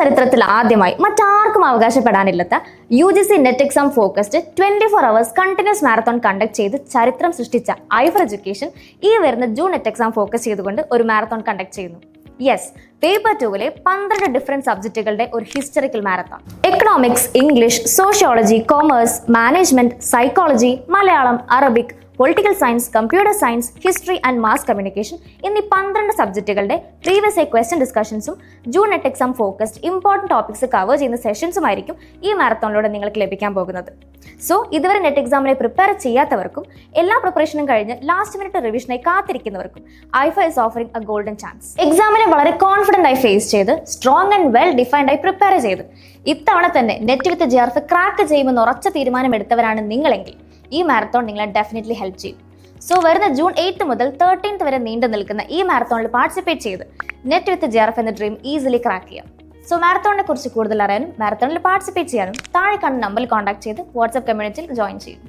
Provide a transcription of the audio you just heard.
ചരിത്രത്തിൽ ആദ്യമായി മറ്റാർക്കും അവകാശപ്പെടാനില്ലാത്ത U G C net exam focused twenty four hours continuous marathon conduct ചെയ്ത് ചരിത്രം സൃഷ്ടിച്ച ഐഫർ എഡ്യൂക്കേഷൻ ഈ വരുന്ന ജൂൺ നെറ്റ് എക്സാം ഫോക്കസ് ചെയ്തുകൊണ്ട് ഒരു മാരത്തോൺ കണ്ടക്ട് ചെയ്യുന്നു. യെസ് പേപ്പർ ടൂവിലെ പന്ത്രണ്ട് ഡിഫറെന്റ് സബ്ജക്റ്റുകളുടെ ഒരു historical marathon economics English sociology commerce management psychology Malayalam Arabic political science computer science history and mass communication എന്നീ പന്ത്രണ്ട് സബ്ജക്റ്റുകളുടെ പ്രീവിയസ് എ ക്വസ്റ്റ്യൻ ഡിസ്കഷൻസും ജൂൺ എട്ട് exam focused important topics cover ചെയ്യുന്ന സെഷൻസും ആയിരിക്കും ഈ മാരത്തോണിലൂടെ നിങ്ങൾക്ക് ലഭിക്കാൻ പോകുന്നത്. സോ ഇതുവരെ നെറ്റ് എക്സാമിനെ പ്രിപ്പയർ ചെയ്യാത്തവർക്കും എല്ലാ പ്രിപ്പറേഷനും കഴിഞ്ഞ് ലാസ്റ്റ് മിനിറ്റ് റിവിഷനായി കാത്തിരിക്കുന്നവർക്കും ഐഫ is offering a golden chance എക്സാമിനെ വളരെ കോൺഫിഡന്റ് ആയി ഫേസ് ചെയ്ത് സ്ട്രോങ് ആൻഡ് വെൽ ഡിഫൈൻഡ് ആയി പ്രിപ്പയർ ചെയ്ത് ഇത്തവണ തന്നെ നെറ്റ് വിത്ത് ജിആർഫ് ക്രാക്ക് ചെയ്യുമെന്ന് ഉറച്ച തീരുമാനം തീരുമാനമെടുത്തവരാണ് നിങ്ങളെങ്കിൽ. ഈ മാരത്തോൺ നിങ്ങളെ ഡെഫിനറ്റ്ലി ഹെൽപ്പ് ചെയ്യും. സോ വരുന്ന ജൂൺ എയ്ത്ത് മുതൽ തേർട്ടീൻത്ത് വരെ നീണ്ടു നിൽക്കുന്ന ഈ മാരത്തോണിൽ പാർട്ടിസിപ്പേറ്റ് ചെയ്ത് നെറ്റ് വിത്ത് ജെറഫ് എന്ന ഡ്രീം ഈസിലി ക്രാക്ക് ചെയ്യാം. സോ മാരത്തോണിനെ കുറിച്ച് കൂടുതൽ അറിയാനും മാരത്തോണിൽ പാർട്ടിസിപ്പേറ്റ് ചെയ്യാനും താഴെ കാണുന്ന നമ്പറിൽ കോൺടാക്ട് ചെയ്ത് വാട്സ്ആപ്പ് കമ്മ്യൂണിറ്റിയിൽ ജോയിൻ ചെയ്യും.